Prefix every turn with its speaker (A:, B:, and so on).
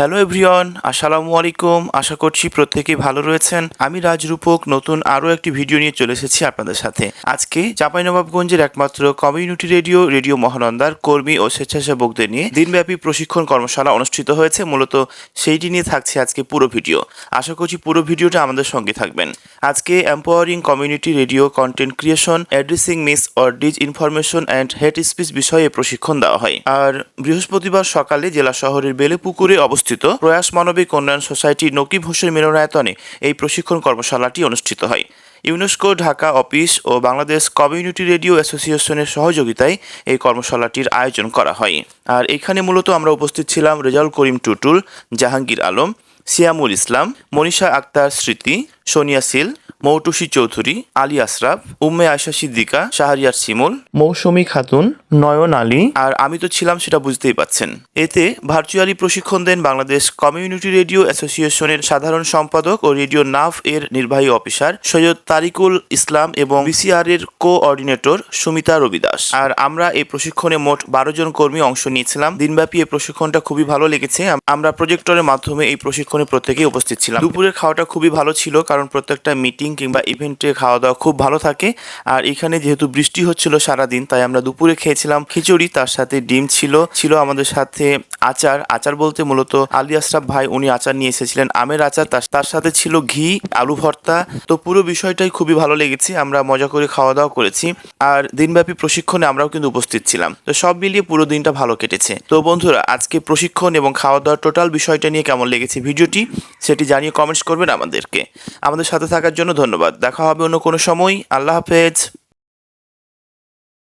A: Hello everyone, আসসালামু আলাইকুম। আশা করছি প্রত্যেকেই ভালো রয়েছেন। আমি রাজরূপক, নতুন আরও একটি ভিডিও নিয়ে চলে এসেছি আপনাদের সাথে। আজকে চাঁপাইনবাবগঞ্জের একমাত্র কমিউনিটি রেডিও রেডিও মহানন্দার, কর্মী ও স্বেচ্ছাসেবকদের নিয়ে দিনব্যাপী প্রশিক্ষণ কর্মশালা অনুষ্ঠিত হয়েছে। মূলত সেইটি নিয়ে থাকছে আজকে পুরো ভিডিও। আশা করছি পুরো ভিডিওটা আমাদের সঙ্গে থাকবেন। আজকে empowering community radio content creation addressing mis or dis information and hate speech বিষয়ে প্রশিক্ষণ দেওয়া হয়। আর বৃহস্পতিবার সকালে জেলা শহরের বেলেপুকুরে অবস্থিত প্রয়াস মানবিক উন্নয়ন সোসাইটি নকিব হোসেন মিলনায়তনে এই প্রশিক্ষণ কর্মশালাটি অনুষ্ঠিত হয়। ইউনেস্কো, ঢাকা অফিস ও বাংলাদেশ কমিউনিটি রেডিও অ্যাসোসিয়েশনের সহযোগিতায় এই কর্মশালাটির আয়োজন করা হয়। আর এখানে মূলত আমরা উপস্থিত ছিলাম রেজাউল করিম টুটুল, জাহাঙ্গীর আলম, সিয়ামুল ইসলাম, মনীষা আক্তার স্মৃতি, সোনিয়া সিল মৌটুসি চৌধুরী আলী আশরাফ উম্মে আয়সা সিদ্দিকা শাহরিয়ার শিমুল মৌসুমী খাতুন নয়ন আলী। আর আমি তো ছিলাম সেটা বুঝতেই পাচ্ছেন। এতে ভার্চুয়ালি প্রশিক্ষণ দেন বাংলাদেশ কমিউনিটি রেডিও অ্যাসোসিয়েশনের সাধারণ সম্পাদক ও রেডিও নাফ এর নির্বাহী অফিসার সৈয়দ তারিকুল ইসলাম এবং বিসিআর এর কোঅর্ডিনেটর সুমিতা রবিদাস। আর আমরা এই প্রশিক্ষণে মোট বারো জন কর্মী অংশ নিয়েছিলাম। দিনব্যাপী এই প্রশিক্ষণটা খুবই ভালো লেগেছে। আমরা প্রজেক্টরের মাধ্যমে এই প্রশিক্ষণে প্রত্যেকেই উপস্থিত ছিলাম। দুপুরের খাওয়াটা খুবই ভালো ছিল কারণ প্রত্যেকটা মিটিং কিংবা ইভেন্টে খাওয়া দাওয়া খুব ভালো থাকে। আর এখানে যেহেতু বৃষ্টি হচ্ছিল সারাদিন, তাই আমরা দুপুরে খেয়েছিলাম খিচুড়ি, তার সাথে ডিম ছিল। ছিল আমাদের সাথে আচার। আচার বলতে মূলত আলী আশরাফ ভাই, উনি আচার নিয়ে এসেছিলেন, আমের আচার। তার সাথে ছিল ঘি, আলু ভর্তা। তো পুরো বিষয়টাই খুবই ভালো লেগেছে, আমরা মজা করে খাওয়া দাওয়া করেছি। আর দিনব্যাপী প্রশিক্ষণে আমরাও কিন্তু উপস্থিত ছিলাম। তো সব মিলিয়ে পুরো দিনটা ভালো কেটেছে। তো বন্ধুরা, আজকে প্রশিক্ষণ এবং খাওয়া দাওয়ার টোটাল বিষয়টা নিয়ে কেমন লেগেছে ভিডিওটি, সেটি জানিয়ে কমেন্টস করবেন আমাদেরকে। আমাদের সাথে থাকার জন্য ধন্যবাদ। দেখা হবে অন্য কোনো সময়। আল্লাহ হাফেজ।